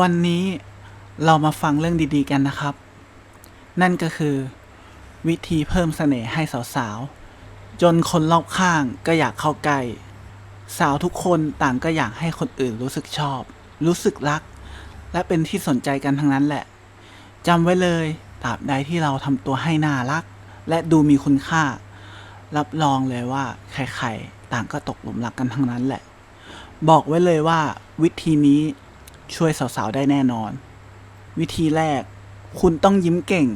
วันนี้เรามาฟังเรื่องดีๆกันนะครับ นั่นก็คือ วิธีเพิ่มเสน่ห์ให้สาวๆ จนคนรอบข้างก็อยากเข้าใกล้สาวทุกคนต่างก็อยากให้คนอื่นรู้สึกชอบ รู้สึกรัก และเป็นที่สนใจกันทั้งนั้นแหละจำไว้เลยตราบใดที่เราทำตัวให้น่ารัก และดูมีคุณค่า รับรองเลยว่าใครๆต่างก็ตกหลุมรักกันทั้งนั้นแหละ บอกไว้เลยว่า วิธีนี้ ช่วยสาวๆ ได้แน่นอน วิธีแรก คุณต้องยิ้มเก่ง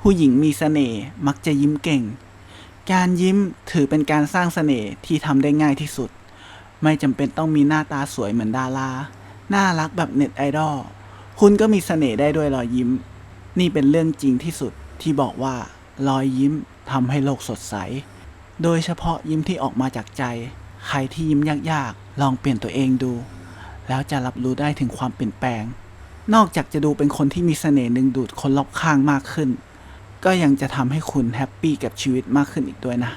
ผู้หญิงมีเสน่ห์มักจะยิ้มเก่ง การยิ้มถือเป็นการสร้างเสน่ห์ที่ทำได้ง่ายที่สุด ไม่จำเป็นต้องมีหน้าตาสวยเหมือนดารา น่ารักแบบเน็ตไอดอล คุณก็มีเสน่ห์ได้ด้วยรอยยิ้ม นี่เป็นเรื่องจริงที่สุดที่บอกว่า รอยยิ้มทำให้โลกสดใส โดยเฉพาะยิ้มที่ออกมาจากใจ ใครที่ยิ้มยากๆ ลองเปลี่ยนตัวเองดู แล้วจะรับรู้ได้ถึงความเปลี่ยนแปลง นอกจากจะดูเป็นคนที่มีเสน่ห์ดึงดูดคนรอบข้างมากขึ้น ก็ยังจะทำให้คุณแฮปปี้กับชีวิตมากขึ้นอีกด้วยนะ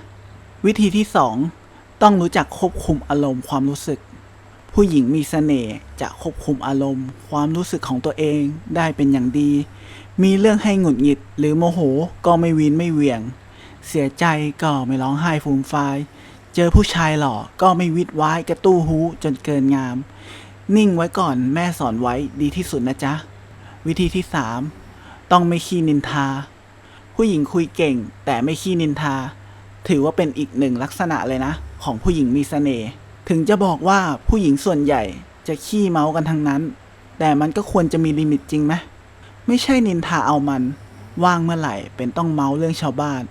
วิธีที่ 2 ต้องรู้จักควบคุมอารมณ์ความรู้สึก ผู้หญิงมีเสน่ห์จะควบคุมอารมณ์ ความรู้สึกของตัวเองได้เป็นอย่างดี มีเรื่องให้หงุดหงิด หรือโมโหก็ไม่วีนไม่เหวี่ยง เสียใจก็ไม่ร้องไห้ฟูมฟายเจอผู้ชายหล่อก็ไม่วิดว้ายกระตู้หูจนเกินงาม นิ่งไว้ก่อนแม่สอนไว้ดีที่สุดนะจ๊ะ วิธีที่3ต้องไม่ขี้นินทา ผู้หญิงคุยเก่ง แต่ไม่ขี้นินทา ถือว่าเป็นอีกหนึ่งลักษณะเลยนะ ของผู้หญิงมีเสน่ห์ถึงจะบอกว่าผู้หญิงส่วนใหญ่จะขี้เมากันทั้งนั้น แต่มันก็ควรจะมีลิมิตจริงไหมไม่ใช่นินทาเอามันว่างเมื่อไหร่เป็นต้องเมาเรื่องชาวบ้าน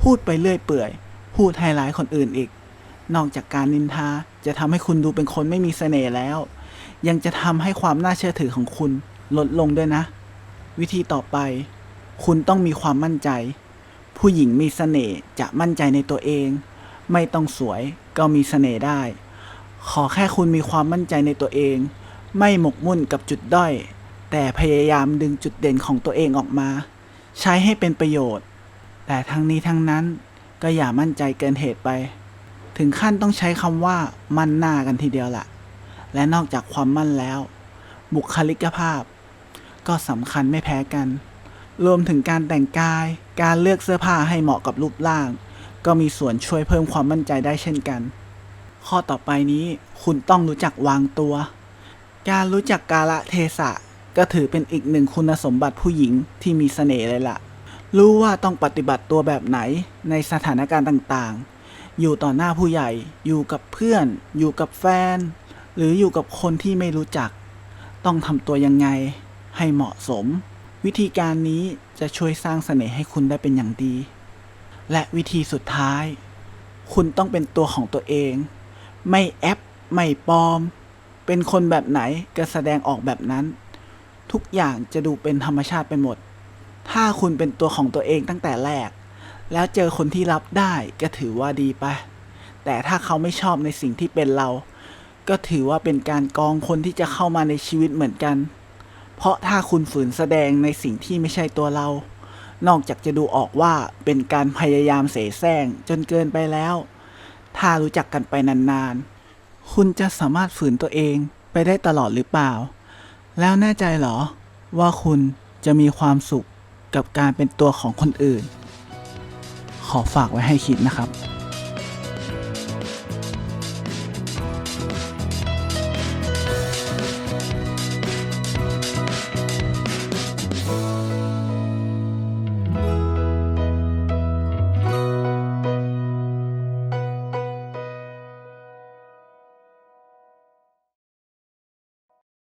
พูดไปเรื่อยเปื่อย พูดให้ร้ายคนอื่นอีก นอกจากการนินทาจะทำให้คุณดูเป็นคนไม่มีเสน่ห์แล้ว ยังจะทำให้ความน่าเชื่อถือของคุณลดลงด้วยนะ วิธีต่อไป คุณต้องมีความมั่นใจ ผู้หญิงมีเสน่ห์จะมั่นใจในตัวเอง ไม่ต้องสวยก็มีเสน่ห์ได้ ขอแค่คุณมีความมั่นใจในตัวเอง ไม่หมกมุ่นกับจุดด้อย แต่พยายามดึงจุดเด่นของตัวเองออกมา ใช้ให้เป็นประโยชน์ แต่ทั้งนี้ทั้งนั้นก็อย่ามั่นใจเกินเหตุไป ถึงขั้นต้องใช้คำว่ามั่นหน้ากันทีเดียวล่ะ และนอกจากความมั่นแล้ว บุคลิกภาพ ก็สำคัญไม่แพ้กัน รวมถึงการแต่งกาย การเลือกเสื้อผ้าให้เหมาะกับรูปร่าง ก็มีส่วนช่วยเพิ่มความมั่นใจได้เช่นกัน ข้อต่อไปนี้คุณต้องรู้จักวางตัว การรู้จักกาละเทศะ ก็ถือเป็นอีกหนึ่งคุณสมบัติผู้หญิงที่มีเสน่ห์เลยล่ะ รู้ว่าต้องปฏิบัติตัวแบบไหนในสถานการณ์ต่างๆ อยู่ต่อหน้าผู้ใหญ่ อยู่กับเพื่อน อยู่กับแฟน หรืออยู่กับคนที่ไม่รู้จัก ต้องทำตัวยังไงให้เหมาะสม วิธีการนี้จะช่วยสร้างเสน่ห์ให้คุณได้เป็นอย่างดี และวิธีสุดท้าย คุณต้องเป็นตัวของตัวเอง ไม่แอป ไม่ปลอม เป็นคนแบบไหนก็แสดงออกแบบนั้น ทุกอย่างจะดูเป็นธรรมชาติไปหมด ถ้าคุณเป็นตัวของตัวเองตั้งแต่แรก แล้วเจอคนที่รับได้ก็ถือว่าดีไป แต่ถ้าเขาไม่ชอบในสิ่งที่เป็นเรา ก็ถือว่าเป็นการกองคนที่จะเข้ามาในชีวิตเหมือนกัน เพราะถ้าคุณฝืนแสดงในสิ่งที่ไม่ใช่ตัวเรา นอกจากจะดูออกว่าเป็นการพยายามเสแสร้งจนเกินไปแล้ว ถ้ารู้จักกันไปนานๆ คุณจะสามารถฝืนตัวเองไปได้ตลอดหรือเปล่า แล้วแน่ใจเหรอ ว่าคุณจะมีความสุขกับการเป็นตัวของคนอื่น ขอฝากไว้ให้คิดนะครับ